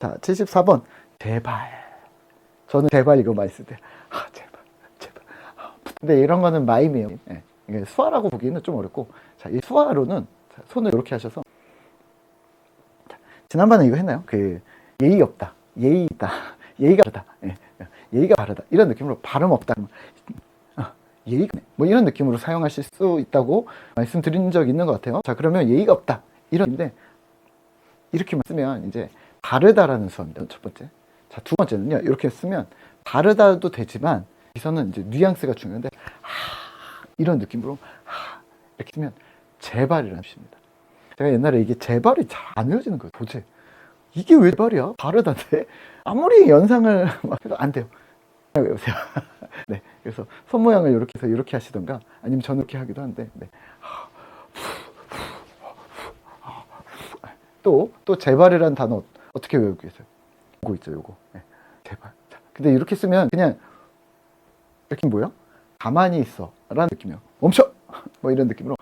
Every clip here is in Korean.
자, 74번. 제발. 저는 제발 이거 많이 쓸 때. 아, 제발. 제발. 아, 근데 이런 거는 마임이에요. 예. 이게 수화라고 보기는 좀 어렵고. 자, 이 수화로는 자, 손을 이렇게 하셔서. 자, 지난번에 이거 했나요? 그, 예의 없다. 예의 있다. 예의가 바르다. 예. 예의가 바르다. 이런 느낌으로 발음 없다. 아, 예의가 뭐 이런 느낌으로 사용하실 수 있다고 말씀드린 적 있는 것 같아요. 자, 그러면 예의가 없다. 이런 인데 이렇게만 쓰면 이제 바르다라는 수어입니다. 첫 번째. 자, 두 번째는요. 이렇게 쓰면 바르다도 되지만 여기서는 이제 뉘앙스가 중요한데 하, 이런 느낌으로 하, 이렇게 쓰면 제발이라는 뜻입니다. 제가 옛날에 이게 제발이 잘 안 외워지는 거예요. 도대체 이게 왜 제발이야? 바르다인데 아무리 연상을 막 해도 안 돼요. 그냥 외우세요. 네. 그래서 손 모양을 이렇게 해서 이렇게 하시던가 아니면 저는 이렇게 하기도 하는데 네. 또, 또 제발이라는 단어 어떻게 외우고 계세요? 요거 있죠, 요거. 네, 제발. 자, 근데 이렇게 쓰면 그냥 이렇게 뭐야? 가만히 있어. 라는 느낌이에요. 멈춰! 뭐 이런 느낌으로.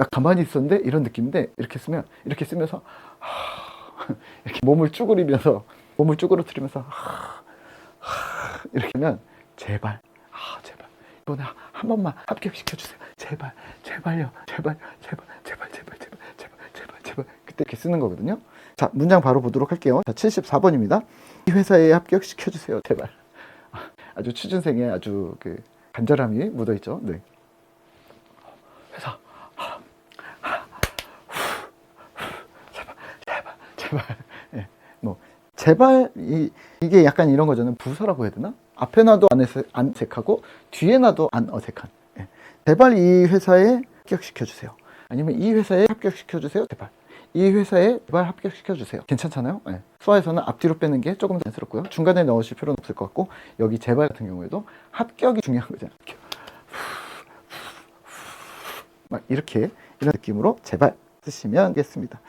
나 가만히 있었는데? 이런 느낌인데, 이렇게 쓰면, 이렇게 쓰면서, 이렇게 몸을 쭈그리면서, 몸을 쭈그러뜨리면서, 이렇게 하면, 제발, 아, 제발. 이번에 한 번만 합격시켜주세요. 제발, 제발요. 제발, 제발, 제발, 제발, 제발, 제발, 제발, 제발. 그때 이렇게 쓰는 거거든요. 자, 문장 바로 보도록 할게요. 자, 74번입니다. 이 회사에 합격시켜주세요. 제발. 아주 취준생의 아주 그 간절함이 묻어 있죠. 네. 회사. 제발, 제발, 제발. 예. 뭐, 제발, 이, 이게 약간 이런 거잖아요. 부서라고 해야 되나? 앞에 놔도 안, 어색, 안 어색하고, 뒤에 놔도 안 어색한. 예. 제발 이 회사에 합격시켜주세요. 아니면 이 회사에 합격시켜주세요. 제발. 이 회사에 제발 합격시켜 주세요. 괜찮잖아요? 예. 수화에서는 앞뒤로 빼는 게 조금 자연스럽고요. 중간에 넣으실 필요는 없을 것 같고, 여기 제발 같은 경우에도 합격이 중요한 거잖아요. 막 이렇게, 이런 느낌으로 제발 쓰시면 되겠습니다.